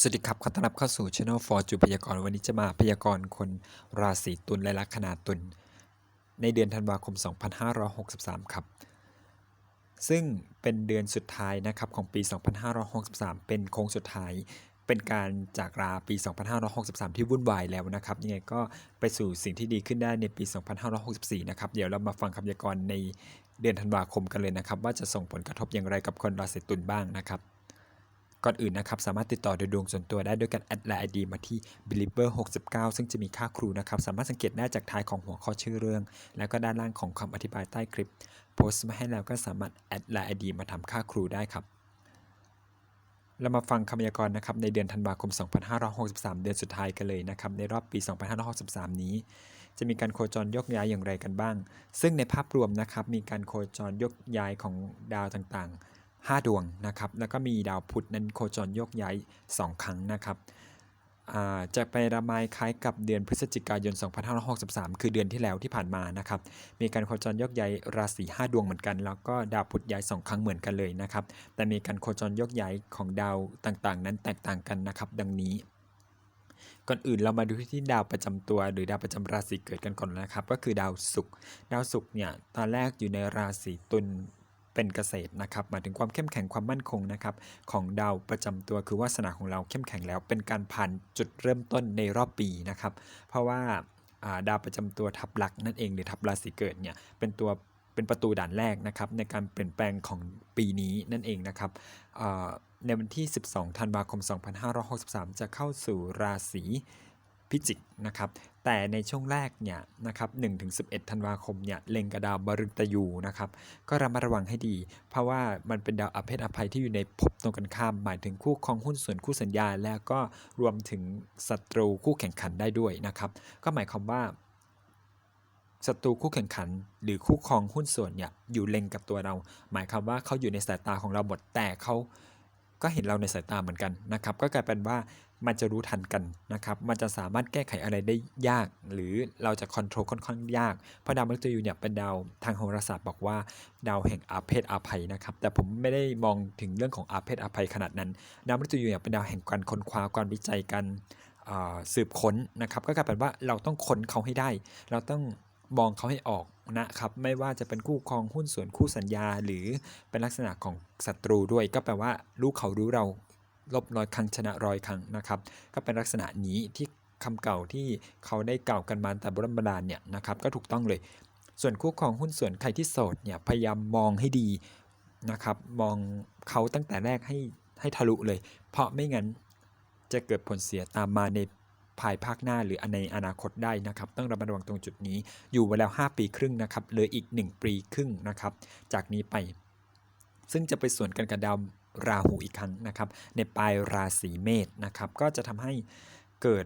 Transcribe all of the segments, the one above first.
สวัสดีครับ ขอต้อนรับเข้าสู่ Channel for จุพยากรณ์วันนี้จะมาพยากรณ์คนราศีตุลและลัคนาตุลในเดือนธันวาคม 2563 ครับ ซึ่งเป็นเดือนสุดท้ายนะครับของปี 2563 เป็นโค้งสุดท้าย เป็นการจากลาปี 2563 ที่วุ่นวายแล้วนะครับ ยังไงก็ไปสู่สิ่งที่ดีขึ้นได้ในปี 2564 นะครับ เดี๋ยวเรามาฟังคำพยากรณ์ในเดือนธันวาคมกันเลยนะครับ ว่าจะส่งผลกระทบอย่างไรกับคนราศีตุลบ้างนะครับ ก่อนอื่นนะครับสามารถติดต่อโดยดวงส่วนตัวได้ด้วยการแอดไลน์ไอดีมาที่ believer 69ซึ่งจะมีค่าครูนะครับสามารถสังเกตได้จากท้ายของหัวข้อชื่อเรื่อง แล้วก็ด้านล่างของคำอธิบายใต้คลิป โพสต์มาให้แล้วก็สามารถแอดไลน์ไอดีมาทำค่าครูได้ครับเรามาฟังคำพยากรณ์นะครับในเดือนธันวาคม 2563 เดือนสุดท้ายกันเลยนะครับในรอบปี 2563 นี้ จะมีการโคจรยกย้ายอย่างไรกันบ้าง ซึ่งในภาพรวมนะครับมีการโคจรยกย้ายของดาวต่างๆ 5 ดวงนะครับแล้วก็มีดาวพุธนั้นโคจรยกย้าย 2 ครั้งนะครับจะไประมายคล้ายกับเดือนพฤศจิกายน 2563 คือเดือนที่แล้วที่ผ่านมานะครับ มีการโคจรยกย้ายราศี 5 ดวงเหมือนกัน แล้วก็ดาวพุธย้าย 2 ครั้งเหมือนกันเลยนะครับ แต่มีการโคจรยกย้ายของดาวต่างๆ นั้นแตกต่างกันนะครับ ดังนี้ ก่อนอื่นเรามาดูที่ดาวประจำตัว หรือดาวประจำราศีเกิดกันก่อนนะครับ ก็คือดาวศุกร์ ดาวศุกร์เนี่ย ตอนแรกอยู่ในราศีตุล เป็นเกษตรนะครับหมายถึงความเข้มแข็งความมั่นคงนะครับของดาวประจำตัวคือวาสนาของเราเข้มแข็งแล้ว เป็นการผ่านจุดเริ่มต้นในรอบปีนะครับ เพราะว่าดาวประจำตัวทับลักนั่นเองหรือทับราศีเกิดเนี่ยเป็นตัวเป็นประตูด่านแรกนะครับในการเปลี่ยนแปลงของปีนี้นั่นเองนะครับในวันที่ 12 ธันวาคม 2563 จะเข้าสู่ราศี พิจิกนะครับแต่ในช่วงแรกเนี่ยนะครับ1-11 ธันวาคมเนี่ยเล็งกับดาวบฤตยูนะครับก็ระมัดระวังให้ดี เพราะว่ามันเป็นดาวอเพศอภัยที่อยู่ในภพตรงกันข้าม หมายถึงคู่ครองหุ้นส่วนคู่สัญญา แล้วก็รวมถึงศัตรูคู่แข่งขันได้ด้วยนะครับก็หมายความว่าศัตรูคู่แข่งขัน หรือคู่ครองหุ้นส่วนเนี่ยอยู่เล็งกับตัวเรา หมายความว่าเขาอยู่ในสายตาของเราหมดแต่เขา ก็เห็นเราในสายตาเหมือนกันนะครับ ก็กลายเป็นว่ามันจะรู้ทันกันนะครับ มันจะสามารถแก้ไขอะไรได้ยาก หรือเราจะคอนโทรลค่อนข้างยาก เพราะดาวมฤตยูเนี่ยเป็นดาวทางโหราศาสตร์บอกว่า ดาวแห่งอาเพศอาภัยนะครับ แต่ผมไม่ได้มองถึงเรื่องของอาเพศอาภัยขนาดนั้น ดาวมฤตยูเนี่ยเป็นดาวแห่งการค้นคว้าการวิจัยกันสืบค้นนะครับ ก็กลายเป็นว่าเราต้องค้นเขาให้ได้ เราต้อง มองเขาให้ออกนะครับ ไม่ว่าจะเป็นคู่ครองหุ้นส่วนคู่สัญญา หรือเป็นลักษณะของศัตรูด้วย ก็แปลว่ารู้เขารู้เราลบร้อยครั้งชนะร้อยครั้งนะครับ ก็เป็นลักษณะนี้ที่คำเก่าที่เขาได้เกล่าวกันมาแต่โบราณโบราณเนี่ยนะครับ ก็ถูกต้องเลย ส่วนคู่ครองหุ้นส่วนใครที่โสดเนี่ยพยายามมองให้ดีนะครับ มองเขาตั้งแต่แรกให้ให้ทะลุเลย เพราะไม่งั้นจะเกิดผลเสียตามมาใน ภายภาคหน้าหรือในอนาคตได้นะครับต้องระมัดระวังตรงจุดนี้ อยู่มาแล้ว 5 ปีครึ่งนะครับเหลืออีก 1 ปีครึ่งนะครับ จากนี้ไป ซึ่งจะไปส่วนกันกับดาวราหูอีกครั้งนะครับ ในปลายราศีเมษนะครับ ก็จะทำให้เกิด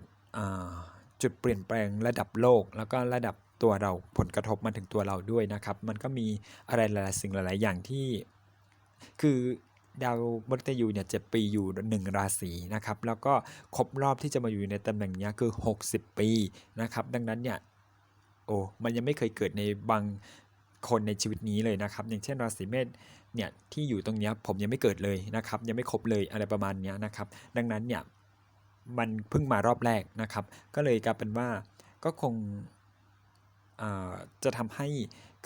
จุดเปลี่ยนแปลงระดับโลก แล้วก็ระดับตัวเราผลกระทบมาถึงตัวเราด้วยนะครับ มันก็มีอะไรหลายๆสิ่งหลาย ๆ อย่างที่คือ ดาวมฤตยูเนี่ยเจ็ดปีอยู่หนึ่งราศีนะครับ แล้วก็ครบรอบที่จะมาอยู่ในตำแหน่งเนี้ยคือ 60 ปีนะครับ ดังนั้นเนี่ยโอ้มันยังไม่เคยเกิดในบางคนในชีวิตนี้เลยนะครับ อย่างเช่นราศีเมษเนี่ยที่อยู่ตรงเนี้ยผมยังไม่เกิดเลยนะครับ ยังไม่ครบเลยอะไรประมาณเนี้ยนะครับ ดังนั้นเนี่ยมันเพิ่งมารอบแรกนะครับ ก็เลยกลายเป็นว่าก็คง จะทำให้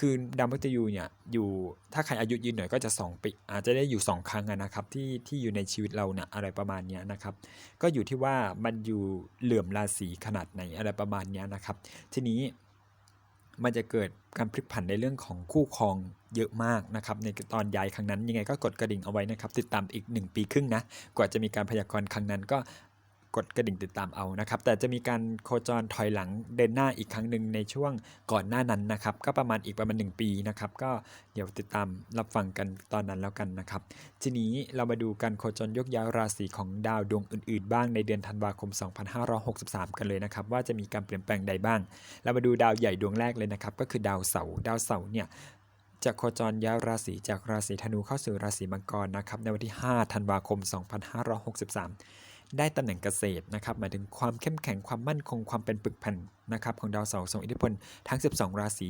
คือดาวมฤตยูเนี่ยอยู่ถ้าใครอายุยืนหน่อยก็จะ2ปีอาจจะได้อยู่ 2 ครั้งนะครับที่ที่อยู่ในชีวิตเราเนี่ยอะไรประมาณนี้นะครับ ก็อยู่ที่ว่ามันอยู่เหลื่อมราศีขนาดไหนอะไรประมาณนี้นะครับ ทีนี้มันจะเกิดการพลิกผันในเรื่องของคู่ครองเยอะมากนะครับในตอนย้ายครั้งนั้นยังไงก็กดกระดิ่งเอาไว้นะครับ ติดตามอีก 1 ปีครึ่งนะ กว่าจะมีการพยากรณ์ครั้งนั้นก็ กดกระดิ่งติดตามเอานะครับ แต่จะมีการโคจรถอยหลังเดินหน้าอีกครั้งหนึ่งในช่วงก่อนหน้านั้นนะครับ ก็ประมาณอีกประมาณ 1 ปีนะครับ ก็เดี๋ยวติดตามรับฟังกันตอนนั้นแล้วกันนะครับ ทีนี้เรามาดูการโคจรยกย้ายราศีของดาวดวงอื่นๆ บ้างในเดือนธันวาคม 2563 กันเลยนะครับ ว่าจะมีการเปลี่ยนแปลงใดบ้าง เรามาดูดาวใหญ่ดวงแรกเลยนะครับ ก็คือดาวเสาร์ดาวเสาร์เนี่ยจะโคจรย้ายราศีจากราศีธนูเข้าสู่ราศีมังกรนะครับในวันที่ 5 ธันวาคม 2563 ได้ตำแหน่งเกษตรนะครับหมายถึงความเข้มแข็งความมั่นคงความเป็นปึกแผ่นนะครับของดาวเสาร์ส่งอิทธิพลทั้ง 12 ราศี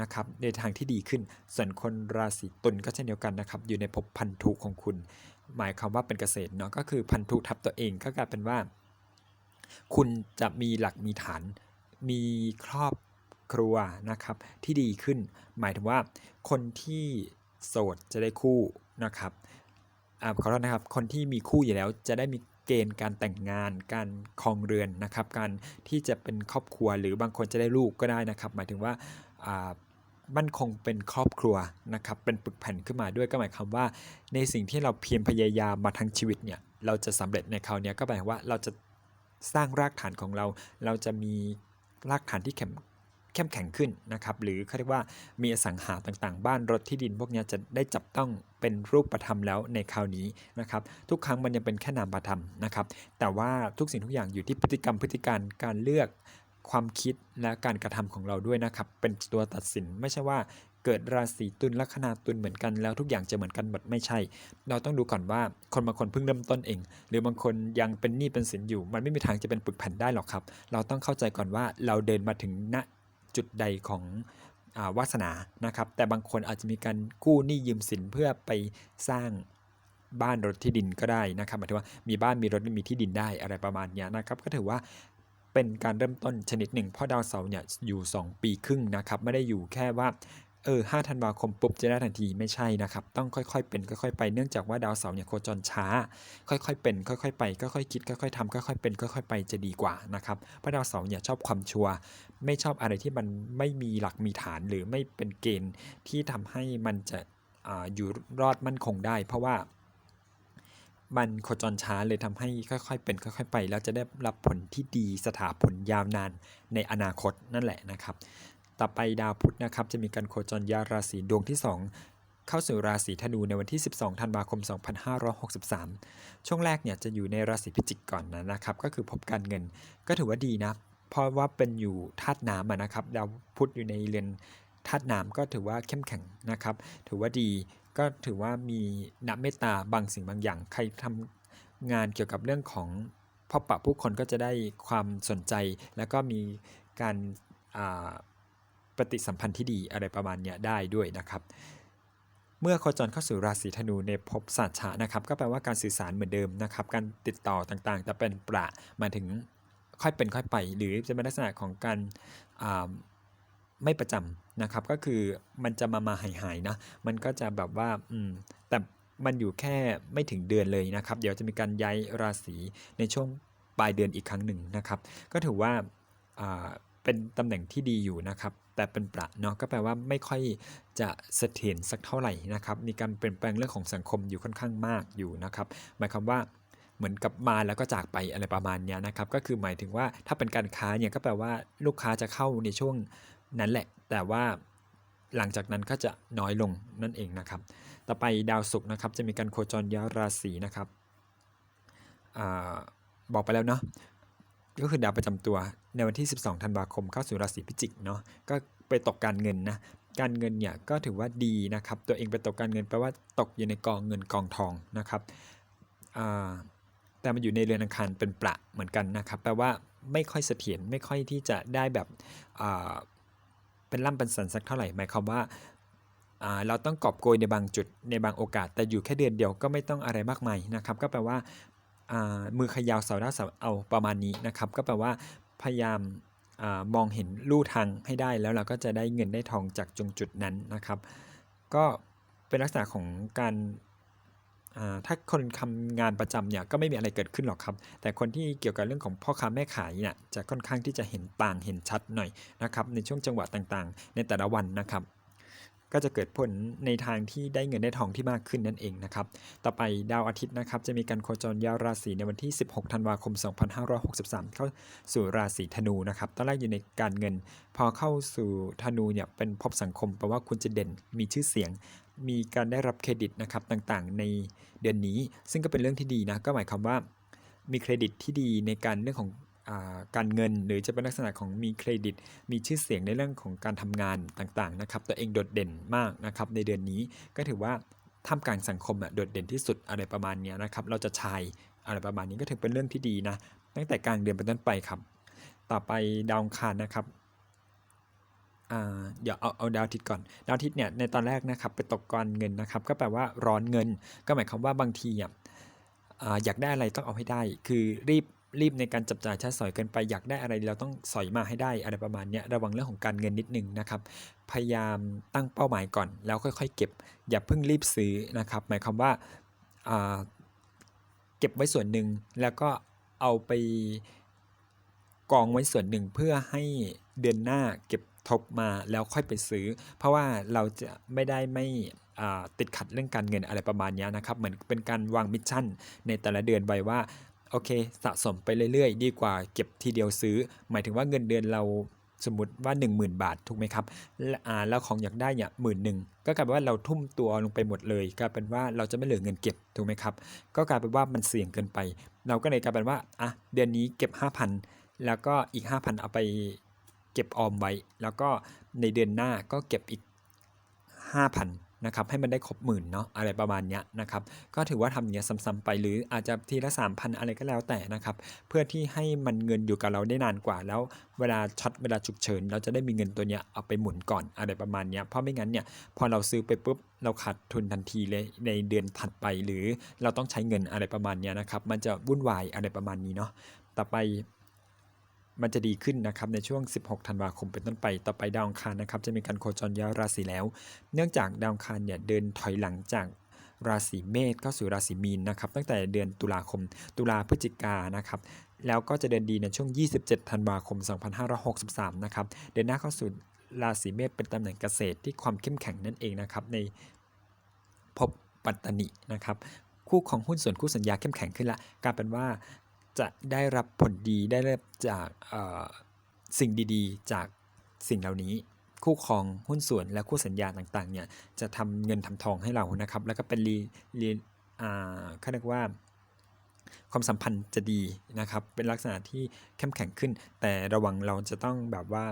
นะครับในทางที่ดีขึ้น ส่วนคนราศีตุลก็เช่นเดียวกันนะครับอยู่ในภพพันธุของคุณ หมายความว่าเป็นเกษตรเนาะก็คือพันธุทับตัวเองก็กลายเป็นว่า คุณจะมีหลักมีฐาน มีครอบครัวนะครับที่ดีขึ้น หมายถึงว่าคนที่โสดจะได้คู่นะครับอ่าขอโทษนะครับ คนที่มีคู่อยู่แล้วจะได้มี เกณฑ์การแต่งงาน การครองเรือนนะครับ การที่จะเป็นครอบครัวหรือบางคนจะได้ลูกก็ได้นะครับ หมายถึงว่ามั่นคงเป็นครอบครัวนะครับ เป็นปึกแผ่นขึ้นมาด้วยก็หมายความว่า ในสิ่งที่เราเพียรพยายามมาทั้งชีวิตเนี่ยเราจะสำเร็จในคราวนี้ก็หมายว่าเราจะสร้างรากฐานของเรา เราจะมีรากฐานที่เข้ม เข้มแข็งขึ้นนะครับหรือเขาเรียกว่ามีอสังหาต่างๆ บ้านรถที่ดินพวกนี้จะได้จับต้องเป็นรูปธรรมแล้วในคราวนี้นะครับทุกครั้งมันยังเป็นแค่นามธรรมนะครับแต่ว่าทุกสิ่งทุกอย่างอยู่ที่พฤติกรรมพฤติการการเลือกความคิดและการกระทำของเราด้วยนะครับเป็นตัวตัดสินไม่ใช่ว่าเกิดราศีตุลลัคนาตุลเหมือนกันแล้วทุกอย่างจะเหมือนกันหมดไม่ใช่ เราต้องดูก่อนว่าคนบางคนเพิ่งเริ่มต้นเอง หรือบางคนยังเป็นหนี้เป็นสินอยู่ มันไม่มีทางจะเป็นปึกแผ่นได้หรอกครับ เราต้องเข้าใจก่อนว่าเราเดินมาถึงณ จุดใดของอวาสนานะครับ แต่บางคนอาจจะมีการกู้หนี้ยืมสินเพื่อไปสร้างบ้านรถที่ดินก็ได้นะครับหมายถึงว่ามีบ้านมีรถมีที่ดินได้อะไรประมาณนี้นะครับ ก็ถือว่าเป็นการเริ่มต้นชนิดหนึ่งเพราะดาวเสาร์เนี่ยอยู่ 2 ปีครึ่งนะครับ ไม่ได้อยู่แค่ว่า เออ5ธันวาคมปุ๊บจะได้ทันทีไม่ใช่นะครับ ต้องค่อยๆเป็นค่อยๆไปเนื่องจากว่าดาวเสาร์เนี่ยโคจรช้า ค่อยๆเป็น ค่อยๆไปค่อยๆคิดค่อยๆทำค่อยๆเป็นค่อยๆไปจะดีกว่านะครับเพราะดาวเสาร์เนี่ยชอบความชัวร์ไม่ชอบอะไรที่มันไม่มีหลักมีฐานหรือไม่เป็นเกณฑ์ที่ทำให้มันจะออยู่รอดมั่นคงได้ เพราะว่ามันโคจรช้าเลยทำให้ค่อยๆ เป็นค่อยๆ ไป แล้วจะได้รับผลที่ดีสถาผลยาวนานในอนาคตนั่นแหละนะครับ ต่อไปดาวพุธนะครับจะมีการโคจรย้ายราศีดวงที่ 2 เข้าสู่ราศีธนูในวันที่ 12 ธันวาคม 2563 ช่วงแรกเนี่ยจะอยู่ในราศีพิจิกก่อนนะนะครับ ก็คือพบการเงินก็ถือว่าดีนะ เพราะว่าเป็นอยู่ธาตุน้ำนะครับ ดาวพุธอยู่ในเรือนธาตุน้ำก็ถือว่าเข้มแข็งนะครับ ถือว่าดีก็ถือว่ามีน้ำเมตตาบางสิ่งบางอย่าง ใครทำงานเกี่ยวกับเรื่องของพบปะผู้คนก็จะได้ความสนใจ แล้วก็มีการ ปฏิสัมพันธ์ที่ดีอะไรประมาณเนี้ยได้ด้วยนะครับ เมื่อโคจรเข้าสู่ราศีธนูในภพสัตชะนะครับ ก็แปลว่าการสื่อสารเหมือนเดิมนะครับ การติดต่อต่างๆ แต่เป็นประมาถึงค่อยเป็นค่อยไป หรือจะเป็นลักษณะของการไม่ประจำนะครับ ก็คือมันจะมามาหายหายๆนะ มันก็จะแบบว่าอืมแต่มันอยู่แค่ไม่ถึงเดือนเลยนะครับ เดี๋ยวจะมีการย้ายราศีในช่วงปลายเดือนอีกครั้งหนึ่งนะครับ ก็ถือว่า เป็นตำแหน่งที่ดีอยู่นะครับ แต่เป็นประเนาะก็แปลว่าไม่ค่อยจะเสถียรสักเท่าไหร่นะครับ มีการเปลี่ยนแปลงเรื่องของสังคมอยู่ค่อนข้างมากอยู่นะครับหมายความว่าเหมือนกับมาแล้วก็จากไปอะไรประมาณนี้นะครับ ก็คือหมายถึงว่าถ้าเป็นการค้าเนี่ยก็แปลว่าลูกค้าจะเข้าในช่วงนั้นแหละ แต่ว่าหลังจากนั้นก็จะน้อยลงนั่นเองนะครับ ต่อไปดาวศุกร์นะครับจะมีการโคจรย้ายราศีนะครับอบอกไปแล้วเนาะ ก็คือดาวประจำตัวในวันที่ 12 ธันวาคมเข้าสู่ราศีพิจิกเนาะก็ไปตกการเงินนะการเงินเนี่ยก็ถือว่าดีนะครับตัวเองไปตกการเงินแปลว่าตกอยู่ในกองเงินกองทองนะครับแต่มันอยู่ในเรือนอังคารเป็นประเหมือนกันนะครับแปลว่าไม่ค่อยเสถียรไม่ค่อยที่จะได้แบบเป็นล่ำเป็นสันสักเท่าไหร่หมายความว่าเราต้องกอบโกยในบางจุดในบางโอกาส แต่อยู่แค่เดือนเดียวก็ไม่ต้องอะไรมากมายนะครับ ก็แปลว่า มือขยาวเสาได้าเสาเอาประมาณนี้นะครับ ก็แปลว่าพยายามอมองเห็นลู่ทางให้ได้แล้วเราก็จะได้เงินได้ทองจากจงจุดนั้นนะครับ ก็เป็นลักษณะของการาถ้าคนทำงานประจำเนี่ยก็ไม่มีอะไรเกิดขึ้นหรอกครับ แต่คนที่เกี่ยวกับเรื่องของพ่อค้าแม่ขายเนี่ยจะค่อนข้างที่จะเห็นต่างเห็นชัดหน่อยนะครับในช่วงจังหวะต่างๆ ในแต่ละวันนะครับ ก็จะเกิดผลในทางที่ได้เงินได้ทองที่มากขึ้นนั่นเองนะครับ ต่อไปดาวอาทิตย์นะครับ จะมีการโคจรย้ายราศีในวันที่ 16 ธันวาคม 2563 เข้าสู่ราศีธนูนะครับ ตอนแรกอยู่ในการเงิน พอเข้าสู่ธนูเนี่ยเป็นภพสังคมแปลว่าคุณจะเด่นมีชื่อเสียง มีการได้รับเครดิตนะครับต่างๆ ในเดือนนี้ ซึ่งก็เป็นเรื่องที่ดีนะก็หมายความว่ามีเครดิตที่ดีในการเรื่องของ การเงินหรือจะเป็นลักษณะของมีเครดิต มีชื่อเสียงในเรื่องของการทำงานต่างๆนะครับตัวเองโดดเด่นมากนะครับในเดือนนี้ก็ถือว่าท่ามกลางสังคมอะโดดเด่นที่สุดอะไรประมาณนี้นะครับเราจะชายอะไรประมาณนี้ก็ถือเป็นเรื่องที่ดีนะตั้งแต่กลางเดือนเป็นต้นไปครับ ต่อไปดาวคารนะครับเดี๋ยวเอาเอาดาวอาทิตย์ก่อน ดาวอาทิตย์เนี่ยในตอนแรกนะครับไปตกกรเงินนะครับ ก็แปลว่าร้อนเงิน ก็หมายความว่าบางทีอะอยากได้อะไรต้องเอาให้ได้ คือรีบ รีบในการจับจ่ายใช้สอยเกินไปอยากได้อะไรเราต้องสอยมาให้ได้อะไรประมาณนี้ระวังเรื่องของการเงินนิดนึงนะครับ พยายามตั้งเป้าหมายก่อน แล้วค่อยๆ เก็บ อย่าเพิ่งรีบซื้อนะครับ หมายความว่าาเก็บไว้ส่วนหนึ่งแล้วก็เอาไปกองไว้ส่วนหนึ่งเพื่อให้เดือนหน้าเก็บทบมาแล้วค่อยไปซื้อ เพราะว่าเราจะไม่ได้ไม่ติดขัดเรื่องการเงินอะไรประมาณนี้นะครับ เหมือนเป็นการวางมิชชั่นในแต่ละเดือนไว้ว่า โอเค สะสมไปเรื่อยๆ ดีกว่าเก็บทีเดียวซื้อ หมายถึงว่าเงินเดือนเราสมมติว่า 10,000 บาทถูกไหมครับแล้วของอยากได้เนี่ยหมื่นหนึ่งก็กลายเป็นว่าเราทุ่มตัวลงไปหมดเลยกลายเป็นว่าเราจะไม่เหลือเงินเก็บถูกไหมครับ ก็กลายเป็นว่ามันเสี่ยงเกินไป เราก็เลยกลายเป็นว่าอะเดือนนี้เก็บ 5,000 แล้วก็อีก 5,000 เอาไปเก็บออมไว้ แล้วก็ในเดือนหน้าก็เก็บอีก 5,000 นะครับให้มันได้ครบหมื่นเนาะอะไรประมาณเนี้ยนะครับก็ถือว่าทำอย่างเงี้ยซ้ำๆไปหรืออาจจะทีละ 3,000 อะไรก็แล้วแต่นะครับเพื่อที่ให้มันเงินอยู่กับเราได้นานกว่า แล้วเวลาช็อตเวลาฉุกเฉิน เราจะได้มีเงินตัวเนี้ยเอาไปหมุนก่อนอะไรประมาณเนี้ยเพราะไม่งั้นเนี่ยพอเราซื้อไปปุ๊บเราขาดทุนทันทีเลยในเดือนถัดไปหรือเราต้องใช้เงินอะไรประมาณเนี้ยนะครับมันจะวุ่นวายอะไรประมาณนี้เนาะต่อไป มันจะดีขึ้นนะครับในช่วง 16 ธันวาคมเป็นต้นไป ต่อไปดาวอังคารนะครับจะมีการโคจรย้ายราศีแล้ว เนื่องจากดาวอังคารเนี่ยเดินถอยหลังจากราศีเมษเข้าสู่ราศีมีนนะครับตั้งแต่เดือนตุลาคม ตุลาพฤศจิกานะครับแล้วก็จะเดินดีในช่วง 27 ธันวาคม 2563 นะครับเดินหน้าเข้าสู่ราศีเมษเป็นตำแหน่งเกษตรที่ความเข้มแข็งนั่นเองนะครับในภพปัตตนินะครับคู่ของหุ้นส่วนคู่สัญญาเข้มแข็งขึ้นละกลายเป็นว่า จะได้รับผลดีได้รับจากสิ่งดีๆ จากสิ่งเหล่านี้ คู่ครองหุ้นส่วนและคู่สัญญาต่างๆเนี่ยจะทำเงินทำทองให้เรานะครับ แล้วก็เป็นรีรีอ่าเขาเรียกว่าความสัมพันธ์จะดีนะครับ เป็นลักษณะที่เข้มแข็งขึ้น แต่ระวังเราจะต้องแบบว่า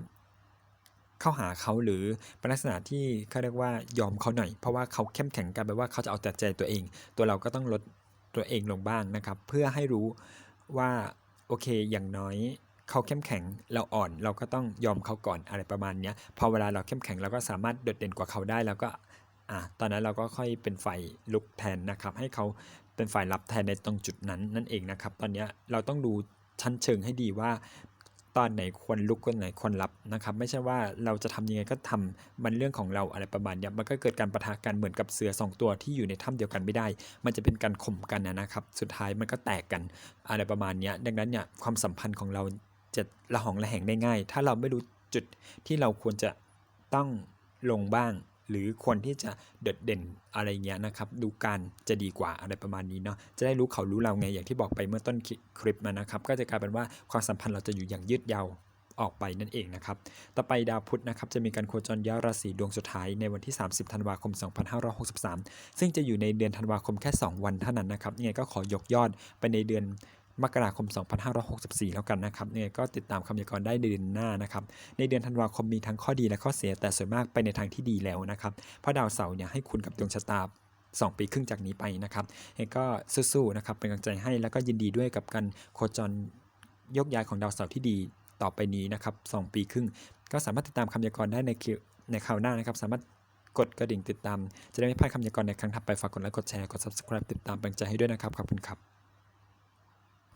เข้าหาเขาหรือเป็นลักษณะที่เขาเรียกว่ายอมเขาหน่อย เพราะว่าเขาเข้มแข็งกันแปลว่าเขาจะเอาแต่ใจตัวเอง ตัวเราก็ต้องลดตัวเองลงบ้างนะครับ เพื่อให้รู้ ว่าโอเคอย่างน้อยเขาเข้มแข็งเราอ่อนเราก็ต้องยอมเขาก่อนอะไรประมาณนี้พอเวลาเราเข้มแข็งเราก็สามารถโดดเด่นกว่าเขาได้แล้วก็อะตอนนั้นเราก็ค่อยเป็นฝ่ายลุกแทนนะครับ ให้เขาเป็นฝ่ายรับแทนในตรงจุดนั้นนั่นเองนะครับ ตอนนี้เราต้องดูชั้นเชิงให้ดีว่า ตอนไหนควรลุกตอนไหนควรรับนะครับ ไม่ใช่ว่าเราจะทำยังไงก็ทำมันเรื่องของเราอะไรประมาณเนี้ยมันก็เกิดการประทะกันเหมือนกับเสือสองตัวที่อยู่ในถ้ำเดียวกันไม่ได้ มันจะเป็นการข่มกันนะครับ สุดท้ายมันก็แตกกันอะไรประมาณเนี้ยดังนั้นเนี่ยความสัมพันธ์ของเราจะระหองระแหงได้ง่าย ถ้าเราไม่รู้จุดที่เราควรจะต้องลงบ้าง หรือควรที่จะเด่ดเด่นอะไรเงี้ยนะครับ ดูการจะดีกว่าอะไรประมาณนี้เนาะจะได้รู้เขารู้เราไงอย่างที่บอกไปเมื่อต้นคลิปมานะครับ ก็จะกลายเป็นว่าความสัมพันธ์เราจะอยู่อย่างยืดยาวออกไปนั่นเองนะครับ ต่อไปดาวพุธนะครับจะมีการโคจรย้ายราศีดวงสุดท้ายในวันที่ 30 ธันวาคม 2563 ซึ่งจะอยู่ในเดือนธันวาคมแค่ 2 วันเท่านั้นนะครับยังไงก็ขอยกยอดไปในเดือน มกราคม 2564 แล้วกันนะครับยังไงก็ติดตามคำยากรณ์ได้เดือนหน้านะครับ ในเดือนธันวาคมมีทั้งข้อดีและข้อเสียแต่ส่วนมากไปในทางที่ดีแล้วนะครับ เพราะดาวเสาร์เนี่ยให้คุณกับดวงชะตา2 ปีครึ่งจากนี้ไปนะครับยังไงก็สู้ๆนะครับเป็นกำลังใจให้แล้วก็ยินดีด้วยกับการโคจรยกย้ายของดาวเสาร์ที่ดีต่อไปนี้นะครับ2ปีครึ่ง ก็สามารถติดตามคำยากรณ์ได้ในคิวในคราวหน้านะครับ สามารถกดกระดิ่งติดตาม จะได้ไม่พลาดคำยากรณ์ในครั้งถัดไปฝากกดไลค์กดแชร์กด subscribe ติดตามเป็นกำลังใจให้ด้วยนะครับขอบคุณครับ